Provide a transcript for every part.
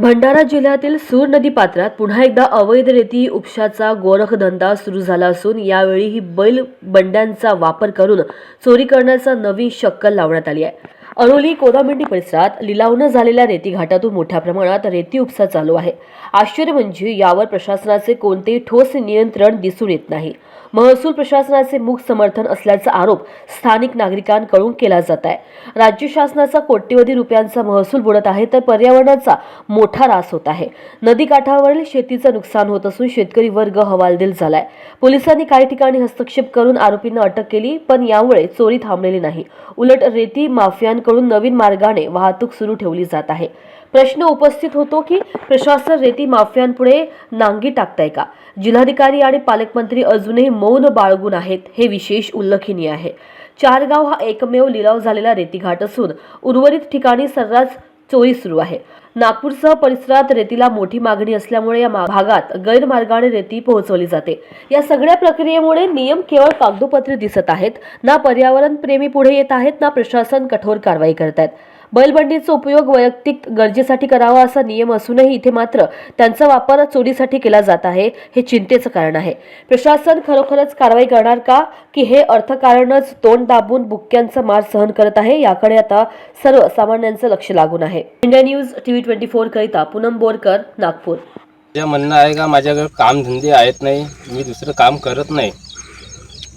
भंडारा जिल्ह्यातील सूर नदी पात्रात पुन्हा एकदा अवैध रेती उपशाचा गोरखधंदा सुरू झाला असून यावेळी ही बैल बंड्यांचा वापर करून चोरी करण्याचा नवीन शक्कल लावण्यात आली आहे. अरोली कोदामेंडी परिसरात लिलाव न झालेल्या रेती घाटातून मोठ्या प्रमाणात रेती उपसा चालू आहे. आश्चर्य म्हणजे यावर प्रशासनाचे कोणतेही ठोस नियंत्रण दिसून येत नाही. महसूल प्रशासनाचे मूक समर्थन असल्याचा आरोप स्थानिक नागरिकांकडून केला जात आहे. राज्य शासनाचा कोट्यवधी रुपयांचा महसूल बुडत आहे तर पर्यावरणाचा मोठा रास होत आहे. नदीकाठावरील शेतीचं नुकसान होत असून शेतकरी वर्ग हवालदिल झालाय. पोलिसांनी काही ठिकाणी हस्तक्षेप करून आरोपींना अटक केली पण यामुळे चोरी थांबलेली नाही. उलट रेती माफियांकडून नवीन मार्गाने वाहतूक सुरू ठेवली जात आहे. प्रश्न उपस्थित होतो की प्रशासन रेती माफियांपुढे नांगी टाकताय का? जिल्हाधिकारी आणि पालकमंत्री अजूनही मौन बाळगून आहेत हे विशेष उल्लेखनीय आहे. चारगाव हा एकमेव लिलाव झालेला रेतीघाट असून उर्वरित ठिकाणी सर्रास चोरी सुरू आहे. नागपूरसह परिसरात रेतीला मोठी मागणी असल्यामुळे या भागात गैरमार्गाने रेती पोहोचवली जाते. या सगळ्या प्रक्रियेमुळे नियम केवळ कागदोपत्री दिसत आहेत ना पर्यावरण प्रेमी पुढे येत आहेत ना प्रशासन कठोर कारवाई करत आहेत. बैलबंडीचा उपयोग वैयक्तिक गरजेसाठी करावा असा नियम असूनही इथे मात्र त्यांचा वापर चोरीसाठी केला जात आहे हे चिंतेचं कारण आहे. प्रशासन खरोखरच कारवाई करणार का? की हे अर्थकारणच तोंड दाबून बुक्क्यांचा मार सहन करत आहे? याकडे आता सर्वसामान्यांचं लक्ष लागून आहे. India News TV twenty four करिता पूनम बोरकर नागपूर. माझं म्हणणं आहे का माझ्याकडे कामधंदे आहेत नाही मी दुसरं काम करत नाही.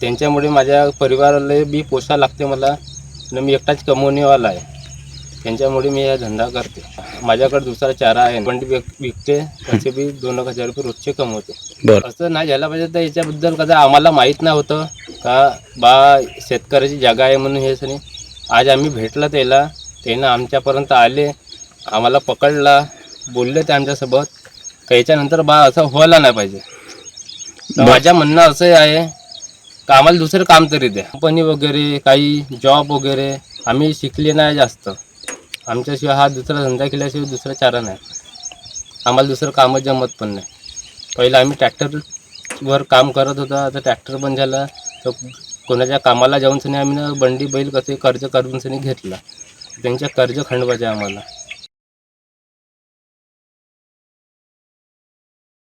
त्यांच्यामुळे माझ्या परिवाराला बी पोसा लागते मला आणि मी एकटाच कमवणेवाला आहे. त्यांच्यामुळे मी हा धंदा करते. माझ्याकडे दुसरा चारा आहे पण ते विक- विकते त्याचे बी दोन एक हजार रुपये रोजचे कमवते. बरं. असं नाही झालं पाहिजे तर याच्याबद्दल कसं आम्हाला माहीत नाही होतं का बा शेतकऱ्याची जागा आहे म्हणून हे सनी आज आम्ही भेटलं त्याला त्यानं आमच्यापर्यंत आले आम्हाला पकडला बोलले ते आमच्यासोबत. का याच्यानंतर बा असं व्हायला नाही पाहिजे. तर माझ्या म्हणणं असं आहे का आम्हाला दुसरं काम तरी द्या. कंपनी वगैरे काही जॉब वगैरे आम्ही शिकले नाही जास्त. आमच्याशिवाय हा दुसरा धंदा केल्याशिवाय दुसरा चारा नाही. आम्हाला दुसरं कामच जमत पण नाही. पहिलं आम्ही ट्रॅक्टरवर काम करत होतो आता ट्रॅक्टर बंद झाला तर कोणाच्या कामाला जाऊनसनी आम्ही ना बंडी बैल कसे कर्ज करूनसनी घेतला. त्यांच्या कर्ज खंडवायचे आम्हाला.